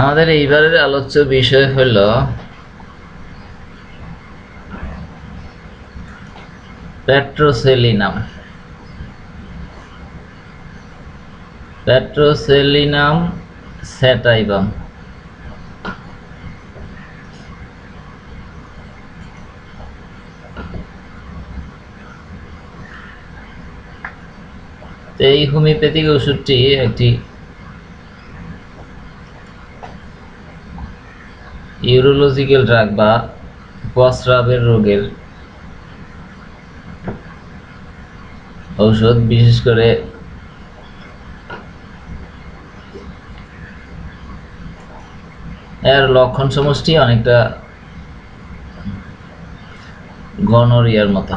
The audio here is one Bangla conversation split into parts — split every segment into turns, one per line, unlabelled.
আমাদের এইবারের আলোচ্য বিষয় হল পেট্রোসেলিনাম। পেট্রোসেলিনাম স্যাটাইবাম। এই হোমিওপ্যাথিক ওষুধটি একটি ইউরোলজিক্যাল ড্রাগ বা প্রস্রাবের রোগের ঔষধ, বিশেষ করে এর লক্ষণ সমষ্টি অনেকটা গনোরিয়ার মতো।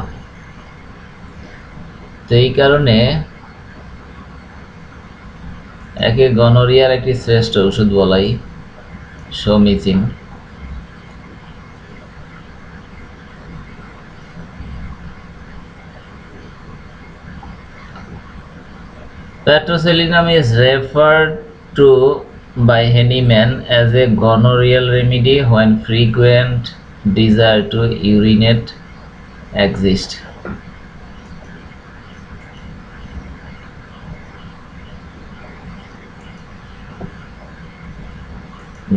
তো এই কারণে একে গনোরিয়ার একটি শ্রেষ্ঠ ওষুধ বলাই সমীচীন। Petroselinum is referred to by Henneman as a gonorrheal remedy when frequent desire to urinate exists.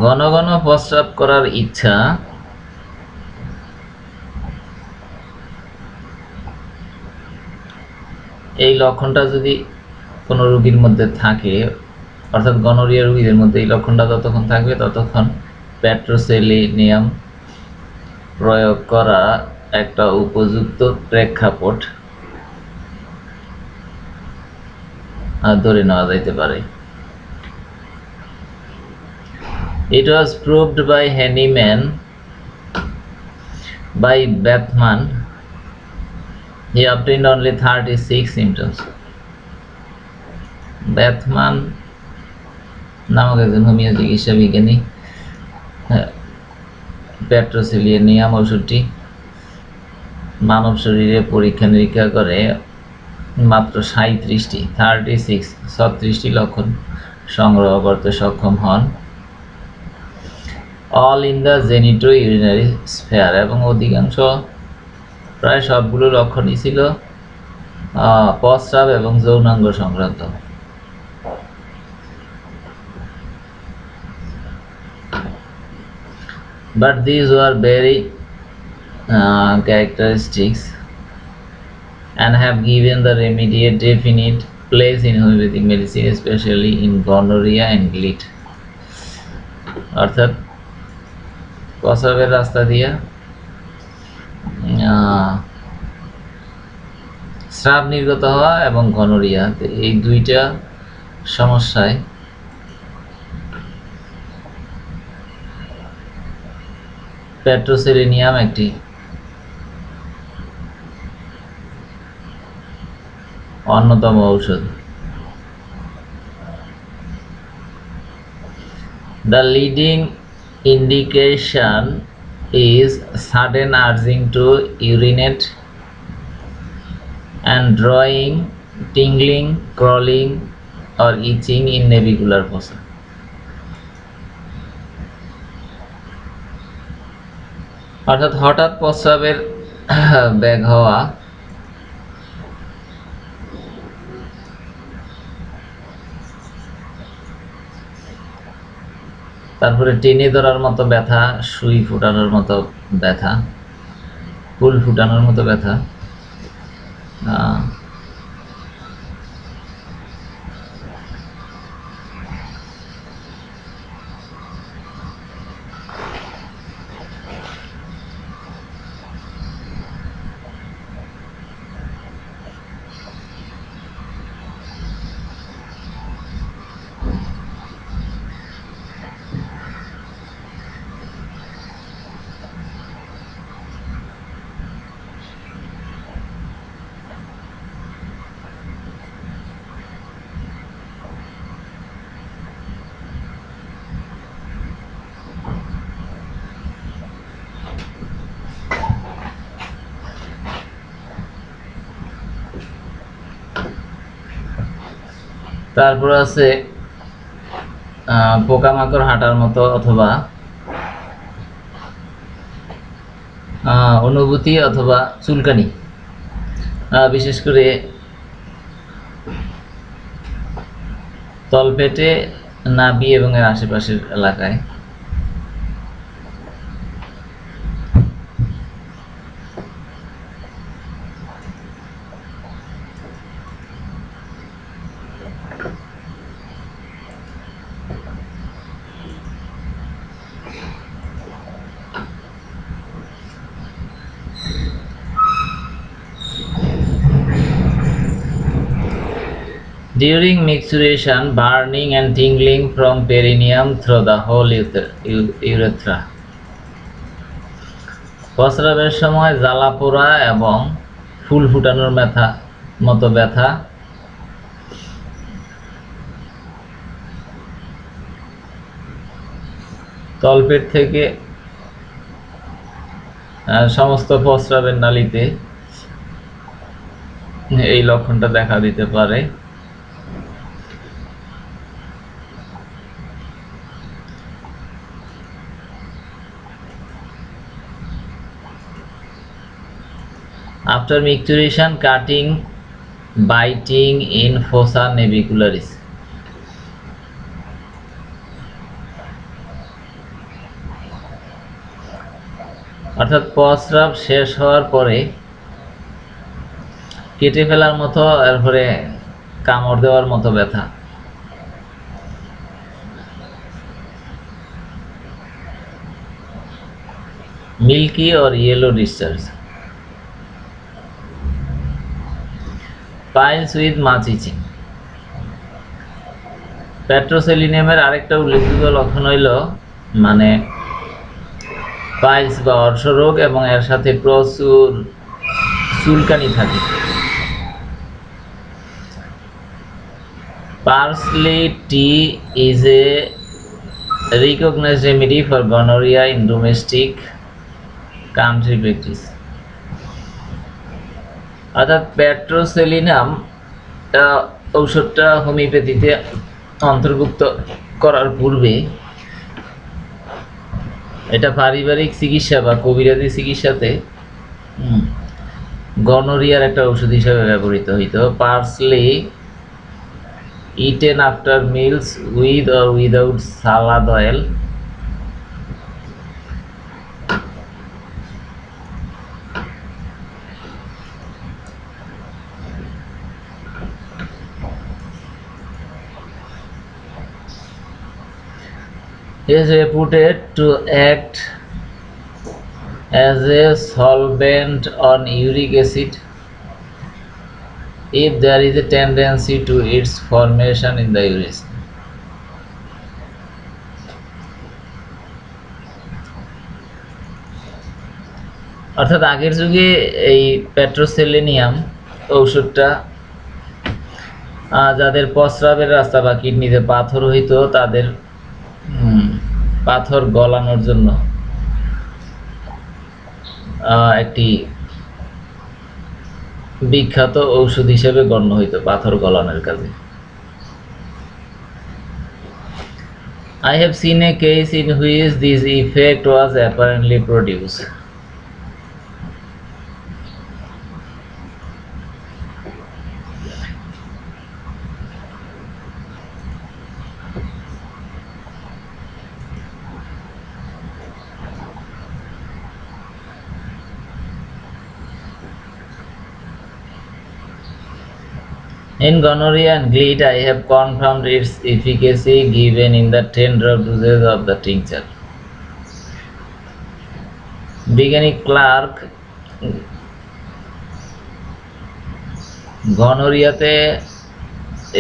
ঘন ঘন প্রস্রাব করার ইচ্ছা এই লক্ষণটা যদি কোনো রুগীর মধ্যে থাকে, অর্থাৎ গনোরিয়া রুগীদের মধ্যে এই লক্ষণটা যতক্ষণ থাকবে ততক্ষণ প্যাট্রোসেলিনিয়াম প্রয়োগ করা একটা উপযুক্ত প্রেক্ষাপট ধরে নেওয়া যাইতে পারে ইট It was proved by Henneman, by Bethman. He obtained only 36 symptoms. ব্যাথমান নামক একজন হোমিও চিকিৎসা বিজ্ঞানী প্যাট্রোসিলিয়ানিয়াম ওষুধটি মানব শরীরে পরীক্ষা নিরীক্ষা করে মাত্র সাঁত্রিশটি থার্টি সিক্স, ছত্রিশটি লক্ষণ সংগ্রহ করতে সক্ষম হন। All in the genito urinary sphere এবং অধিকাংশ প্রায় সবগুলো লক্ষণই ছিল প্রস্রাব এবং যৌনাঙ্গ সংক্রান্ত। But these were very uh, characteristics and have given the remedy a definite place in homeopathic medicine especially in gonorrhea and glit অর্থাৎ প্রস্রাবের রাস্তা দিয়ে স্রাব নির্গত হওয়া এবং গনোরিয়া এই দুইটা সমস্যায় পেট্রোসেলিনিয়াম একটি অন্যতম ঔষধ The leading indication is sudden urging to urinate and drawing, tingling, crawling, or itching in navicular fossa. অর্থাৎ হঠাৎ প্রস্রাবের ব্যাগ হওয়া। তারপরে টেনে ধরার মতো ব্যথা, সুই ফুটানোর মতো ব্যথা, ফুল ফুটানোর মতো ব্যথা। তারপর আছে পোকামাকড় হাঁটার মতো অথবা অনুভূতি অথবা চুলকানি। বিশেষ করে তলপেটে, নাভি এবং এর আশেপাশের এলাকায়। During micturition, burning and tingling from perineum through the whole urethra. প্রস্রাবের সময় জ্বালা পোড়া এবং ফুল ফুটানোর ব্যথা মতো ব্যথা তলপেট থেকে সমস্ত প্রস্রাবের নালীতে এই লক্ষণটা দেখা দিতে পারে After micturition, cutting, biting in fossa navicularis. অর্থাৎ প্রস্রাব শেষ হওয়ার পরে কেটে ফেলার মতো এরপরে কামড় দেওয়ার মতো ব্যথা milky or yellow discharge piles with much itching পেট্রোসেলিনিয়ামের আরেকটা উল্লেখযোগ্য লক্ষণ হইল মানে পাইলস বা অর্শ রোগ এবং এর সাথে প্রচুর চুলকানি থাকে। Parsley tea is a recognized remedy for gonorrhea in domestic country practice অর্থাৎ প্যাট্রোসেলিনাম ঔষধটা হোমিওপ্যাথিতে অন্তর্ভুক্ত করার পূর্বে এটা পারিবারিক চিকিৎসা বা কবিরাজি চিকিৎসাতে গনোরিয়ার একটা ওষুধ হিসাবে ব্যবহৃত হইতো। Parsley eaten after meals with or without salad oil is reputed to act as a solvent on uric acid if there is a tendency to its formation in the urine. অর্থাৎ আগের যুগে এই পেট্রোসেলেনিয়াম ঔষধটা যাদের প্রস্রাবের রাস্তা বা কিডনিতে পাথর হইতো তাদের পাথর গলানোর জন্য একটি বিখ্যাত ঔষধ হিসেবে গণ্য হইতো পাথর গলানোর কাজে I have seen a case in which this effect was apparently produced. In gonorrhea and glit, I have confirmed its efficacy given in the 10 drop doses of the tincture. বিজ্ঞানী ক্লার্ক গনোরিয়াতে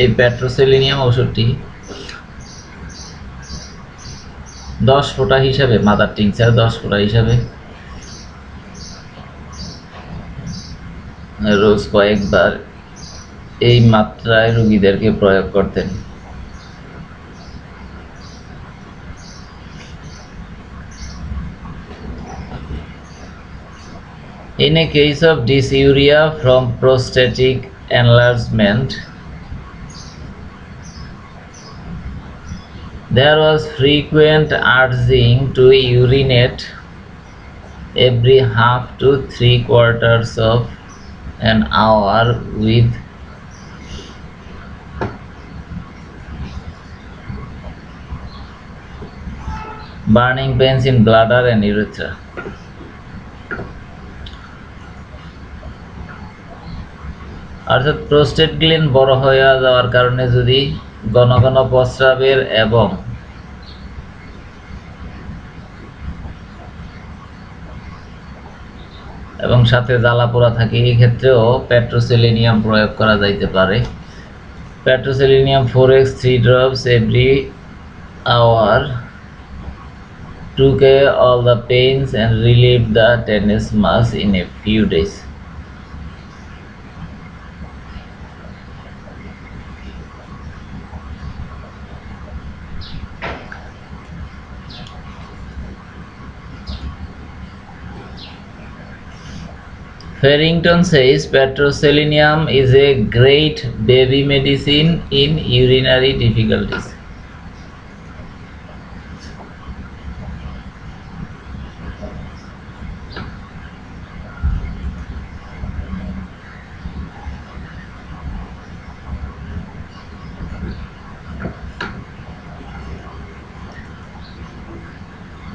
এই পেট্রোসেলিনিয়াম ওষুধটি দশ ফোঁটা হিসাবে মাদার টিংচার দশ ফোঁটা হিসাবে রোজ কয়েকবার এই মাত্রায় রোগীদেরকে প্রয়োগ করতেন In a case of dysuria from prostatic enlargement, There was frequent urging to urinate every half to three quarters of an hour with burning pains in bladder and urethra. অর্থাৎ প্রোস্টেট গ্ল্যান্ড বড় হয়ে যাওয়ার কারণে যদি ঘন ঘন প্রস্রাবের এবং এবং সাথে জ্বালা পোড়া থাকে, এই ক্ষেত্রেও পেট্রোসেলেনিয়াম প্রয়োগ করা যাইতে পারে petroselinum four X three drops every hour took away all the pains and relieved the tenesmus in a few days. Farrington says petroselenium is a great baby medicine in urinary difficulties.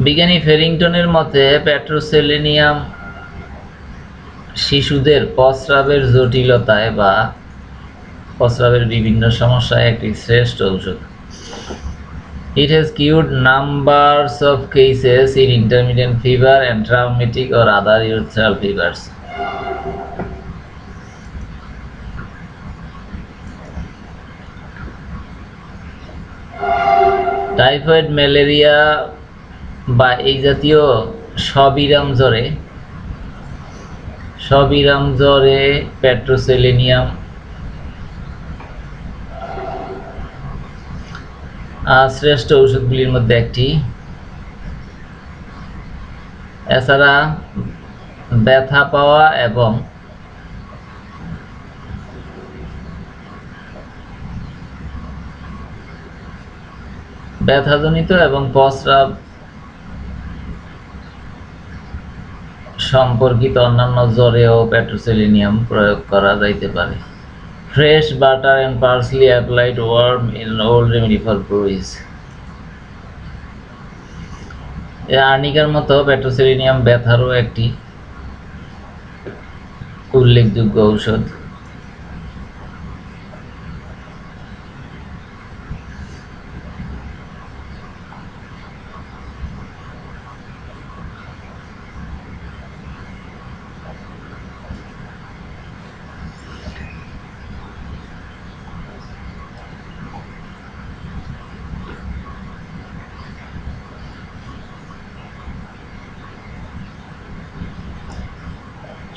বিজ্ঞানী ফেরিংটনের মতে প্যাট্রোসেলেনিয়াম শিশুদের প্রস্রাবের জটিলতায় বা প্রস্রাবের বিভিন্ন সমস্যায় একটি শ্রেষ্ঠ ঔষধ। It has cured numbers of cases in intermediate fever and traumatic or other usual fevers typhoid malaria বা এই জাতীয় সবিরাম জ্বরে সবিরাম জ্বরে পেট্রোসেলেনিয়াম শ্রেষ্ঠ ঔষধগুলির মধ্যে একটি। এছাড়া ব্যথা পাওয়া এবং ব্যথাজনিত এবং প্রস্রাব সম্পর্কিত অন্যান্য জ্বরেও পেট্রোসেলিনিয়াম প্রয়োগ করা যাইতে পারে। Fresh butter and parsley applied warm in old remedy for bruise. আর্নিকার মতো পেট্রোসেলিনিয়াম ব্যথারও একটি উল্লেখযোগ্য ঔষধ।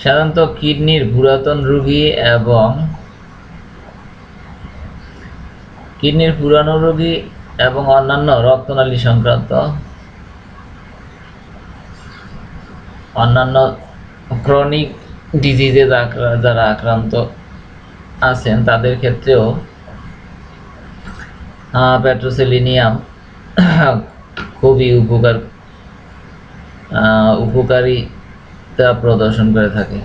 সাধারণত কিডনির পুরাতন রোগী এবং কিডনির পুরানো রোগী এবং অন্যান্য রক্তনালী সংক্রান্ত অন্যান্য ক্রনিক ডিজিজে যারা আক্রান্ত আছেন তাদের ক্ষেত্রেও পেট্রোসেলিনিয়াম খুবই উপকার আহ, উপকারিতা প্রদর্শন করে থাকে।